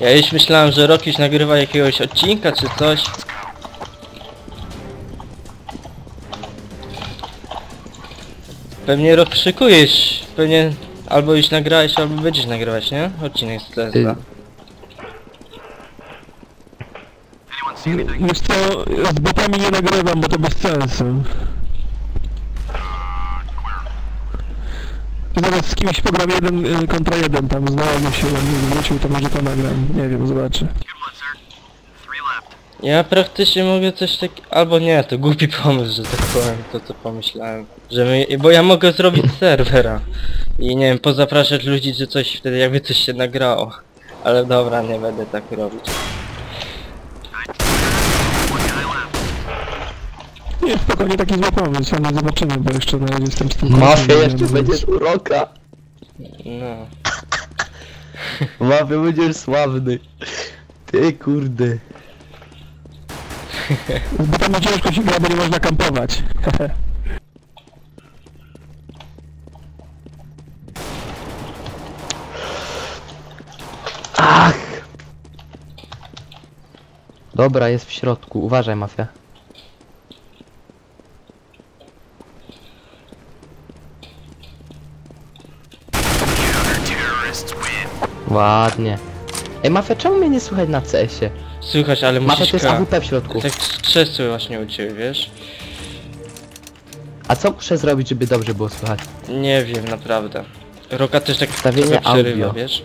Ja już myślałem, że Rokiś nagrywa jakiegoś odcinka czy coś. Pewnie rok szykujesz, pewnie albo już nagrałeś, albo będziesz nagrywać, nie? Odcinek z Tesla. Wiesz co, z botami nie nagrywam, bo to bez sensu. Zaraz z kimś pogram jeden y, kontra jeden, tam znajomy się mnie zwrócił, to może to nagram. Nie wiem, zobaczę. Ja praktycznie mogę coś tak... Albo nie, to głupi pomysł, że tak powiem, to co pomyślałem. Że my... Bo ja mogę zrobić serwera. I nie wiem, pozapraszać ludzi, że coś wtedy jakby coś się nagrało. Ale dobra, nie będę tak robić. Nie, spokojnie, taki zły pomysł, ale zobaczymy, bo jeszcze na razie jestem z tym Mafia jeszcze więc- będziesz uroka. No. Mafia będziesz sławny. Ty kurde. Z botami ciężko się gra, bo nie można kampować. Ach! Dobra, jest w środku. Uważaj, mafia. Ładnie. Ej, mafia, czemu mnie nie słychać na CS-ie? Słychać, ale Mafia musisz to jest ka- AWP w środku. Tak strzesły właśnie u ciebie, wiesz? A co muszę zrobić, żeby dobrze było słychać? Nie wiem, naprawdę. Roka też tak Ustawienie trochę przerywa, audio. wiesz?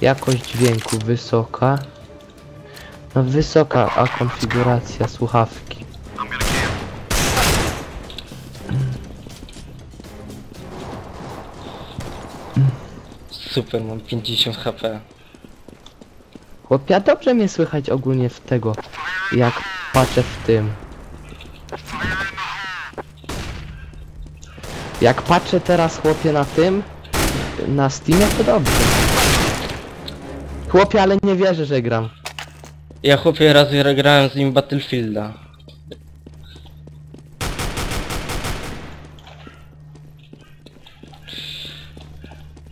Jakość dźwięku wysoka. No wysoka, a konfiguracja słuchawki. Super, mam 50 HP. Chłopia, dobrze mnie słychać ogólnie w tego, jak patrzę w tym. Jak patrzę teraz chłopie na tym, na Steamie to dobrze. Chłopie, ale nie wierzę, że gram. Ja chłopie raz grałem z nim Battlefielda.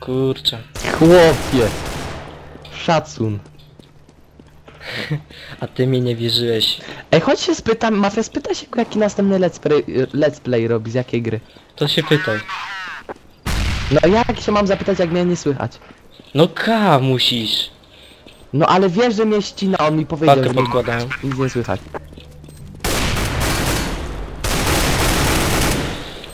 Kurczę. Chłopie! Szacun. A ty mi nie wierzyłeś. Ej, chodź się spytam, Mafia, spyta się jaki następny let's play, let's play robi, z jakiej gry. To się pytaj. No jak się mam zapytać, jak mnie nie słychać? No K musisz. No ale wiesz, że mnie ścina, on mi powiedział, Pakę że mnie podkładałem. nic nie słychać.